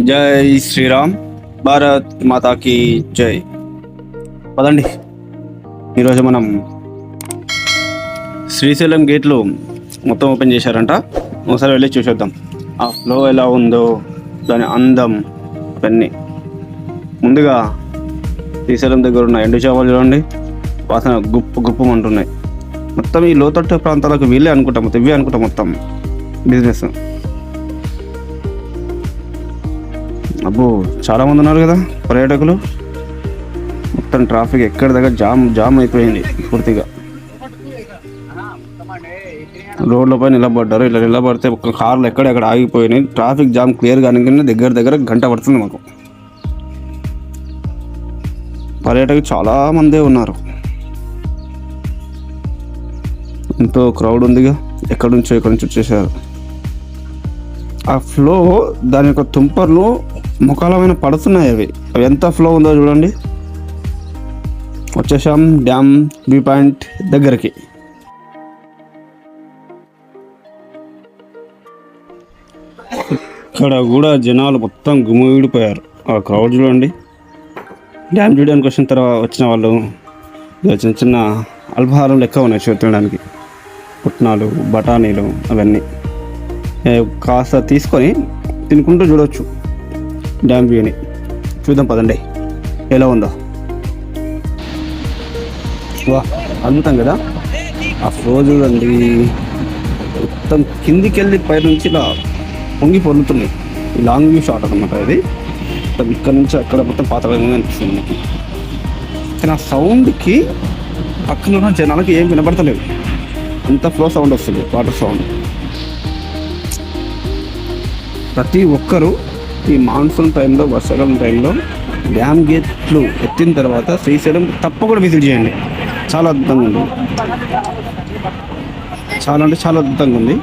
జై శ్రీరామ్ భారత్ మాతాకి జై. పదండి. ఈరోజు మనం శ్రీశైలం గేట్లు మొత్తం ఓపెన్ చేశారంట. ఒకసారి వెళ్ళి చూసేద్దాం. ఆ ఫ్లో ఎలా ఉందో దాని అందం అవన్నీ ముందుగా శ్రీశైలం దగ్గర ఉన్న ఎండు చేపలు చూడండి. వాసన గుప్పు గుప్పు అంటున్నాయి మొత్తం ఈ లోతట్టు ప్రాంతాలకు వీళ్ళే అనుకుంటాం మొత్తం ఇవే అనుకుంటాం మొత్తం. బిజినెస్. అబ్బో చాలామంది ఉన్నారు కదా పర్యాటకులు. మొత్తం ట్రాఫిక్ ఎక్కడి దగ్గర జామ్ జామ్ అయిపోయింది పూర్తిగా. రోడ్లపై నిలబడ్డారు. ఇలా నిలబడితే ఒక కార్లు ఎక్కడెక్కడ ఆగిపోయినాయి. ట్రాఫిక్ జామ్ క్లియర్ కానీ దగ్గర దగ్గర గంట పడుతుంది మాకు. పర్యాటకులు చాలామందే ఉన్నారు. ఎంతో క్రౌడ్ ఉందిగా. ఎక్కడి నుంచో ఎక్కడి నుంచి వచ్చేసారు. ఆ ఫ్లో దాని యొక్క తుంపర్లు ముఖాల మీద పడుతున్నాయి అవి. అవి ఎంత ఫ్లో ఉందో చూడండి. వచ్చేసాం డ్యామ్ వ్యూ పాయింట్ దగ్గరికి. ఇక్కడ కూడా జనాలు మొత్తం గుమిడిపోయారు ఆ క్రౌడ్ చూడండి. డ్యామ్ చూడడానికి వచ్చిన తర్వాత వచ్చిన వాళ్ళు చిన్న చిన్న అల్పాహారం లెక్క ఉన్నాయి చూడడానికి పుట్నాలు బఠానీలు అవన్నీ. కాస్త తీసుకొని తినుకుంటూ చూడవచ్చు డ్యామ్ వ్యూని. చూద్దాం పదండి. ఎలా ఉందో. వా అద్భుతం కదా? ఆ ఫ్లో చూడండి మొత్తం కిందికి వెళ్ళి పైనుంచి ఇలా పొంగి పొందుతున్నాయి ఈ లాంగ్ వ్యూ షాట్ అనమాట ఇది మొత్తం ఇక్కడ నుంచి అక్కడ మొత్తం పాతకంగా అనిపిస్తుంది మనకి. కానీ ఆ సౌండ్కి పక్కన ఉన్న జనాలకి ఏం వినపడతలేదు అంత ఫ్లో సౌండ్ వస్తుంది వాటర్ సౌండ్. ప్రతి ఒక్కరూ ఈ మాన్సూన్ టైంలో వర్షాకాలం టైంలో డ్యామ్ గేట్లు ఎత్తిన తర్వాత శ్రీశైలం తప్పకుండా విజిట్ చేయండి. చాలా అద్భుతంగా ఉంది. చాలా అంటే చాలా అద్భుతంగా ఉంది.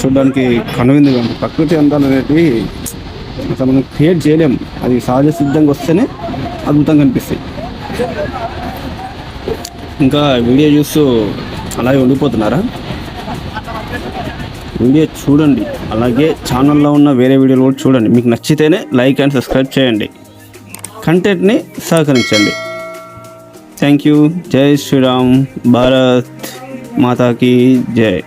చూడడానికి కనువిందుగా కానీ ప్రకృతి అందాలు అనేటివి అసలు మనం క్రియేట్ చేయలేం. అది సహజ సిద్ధంగా వస్తేనే అద్భుతంగా అనిపిస్తాయి. ఇంకా వీడియో చూస్తూ అలాగే ఉండిపోతున్నారా? వీడియో చూడండి. అలాగే ఛానల్లో ఉన్న వేరే వీడియోలు కూడా చూడండి. మీకు నచ్చితేనే లైక్ అండ్ సబ్స్క్రైబ్ చేయండి. కంటెంట్ని సహకరించండి. Thank you. జై శ్రీరామ్. భారత్ మాతాకి జై.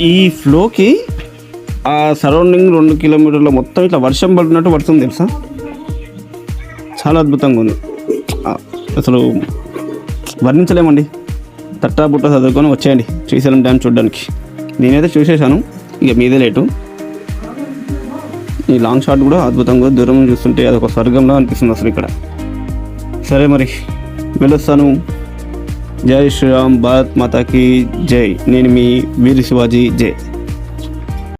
ఈ ఫ్లోకి ఆ సరౌండింగ్ రెండు కిలోమీటర్ల మొత్తం ఇట్లా వర్షం పడినట్టు పడుతుంది తెలుసా? చాలా అద్భుతంగా ఉంది. అసలు వర్ణించలేమండి. తట్టా బుట్ట చదువుకొని వచ్చేయండి. శ్రీశైలం డ్యామ్ చూడడానికి. నేనైతే చూసేశాను. ఇక మీదే లేటు. ఈ లాంగ్ షాట్ కూడా అద్భుతంగా దూరం చూస్తుంటే అది ఒక స్వర్గంలా అనిపిస్తుంది అసలు ఇక్కడ. సరే మరి వెళ్ళొస్తాను. జై శ్రీరామ్ భారత్ మాతాకి జై. నేను మీ వీర శివాజీ జై.